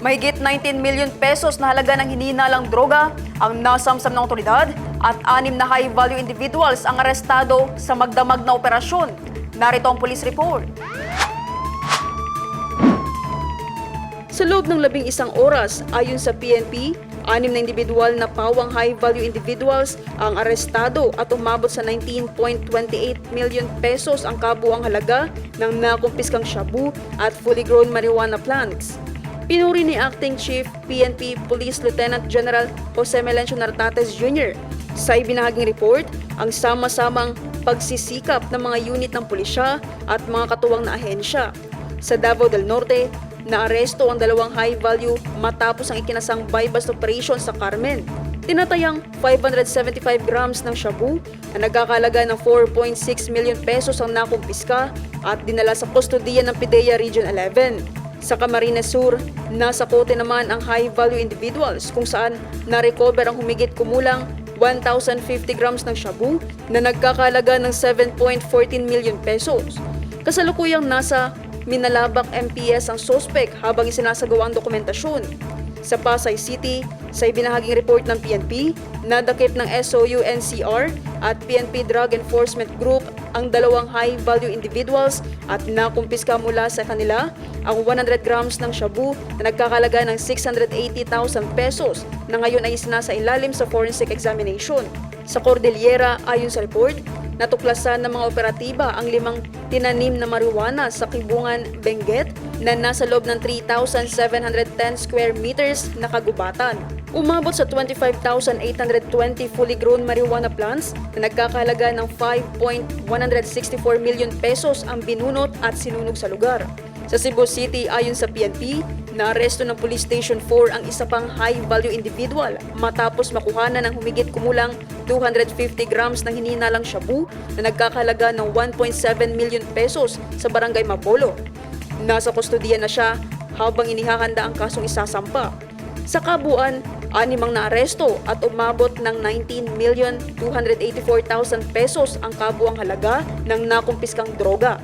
Mahigit 19 million pesos na halaga ng hinihinalang droga ang nasamsam ng otoridad at anim na high-value individuals ang arestado sa magdamag na operasyon. Narito ang police report. Sa loob ng labing isang oras, ayon sa PNP, anim na individual na pawang high-value individuals ang arestado at umabot sa 19.28 million pesos ang kabuang halaga ng nakumpiskang shabu at fully grown marijuana plants. Pinuri ni Acting Chief PNP Police Lieutenant General Jose Melencio Nartates Jr. Sa ibinahaging report, ang sama-samang pagsisikap ng mga unit ng pulisya at mga katuwang na ahensya. Sa Davao del Norte, naaresto ang dalawang high-value matapos ang ikinasang buy-bust operation sa Carmen. Tinatayang 575 grams ng shabu na nagkakalaga ng 4.6 million pesos ang nakumpiska at dinala sa kustodiya ng PIDEA Region 11. Sa Camarines Sur, nasa kote naman ang high-value individuals kung saan na-recover ang humigit kumulang 1,050 grams ng shabu na nagkakalaga ng 7.14 million pesos. Kasalukuyang nasa Minalabak MPS ang sospek habang isinasagawa ang dokumentasyon. Sa Pasay City, sa ibinahaging report ng PNP, nadakip ng SOU NCR at PNP Drug Enforcement Group ang dalawang high-value individuals at nakumpiska mula sa kanila ang 100 grams ng shabu na nagkakalaga ng 680,000 pesos na ngayon ay isinasa ilalim sa forensic examination. Sa Cordillera, ayon sa report, natuklasan ng mga operatiba ang limang tinanim na marijuana sa Kibungan, Benguet na nasa loob ng 3,710 square meters na kagubatan. Umabot sa 25,820 fully grown marijuana plants na nagkakahalaga ng 5.164 million pesos ang binunot at sinunog sa lugar. Sa Cebu City, ayon sa PNP, naaresto ng Police Station 4 ang isa pang high-value individual matapos makuhanan ng humigit kumulang 250 grams ng hininalang shabu na nagkakalaga ng 1.7 million pesos sa barangay Mapolo. Nasa kustodiya na siya habang inihahanda ang kasong isasampa. Sa kabuuan, animang naaresto at umabot ng 19,284,000 pesos ang kabuang halaga ng nakumpiskang droga.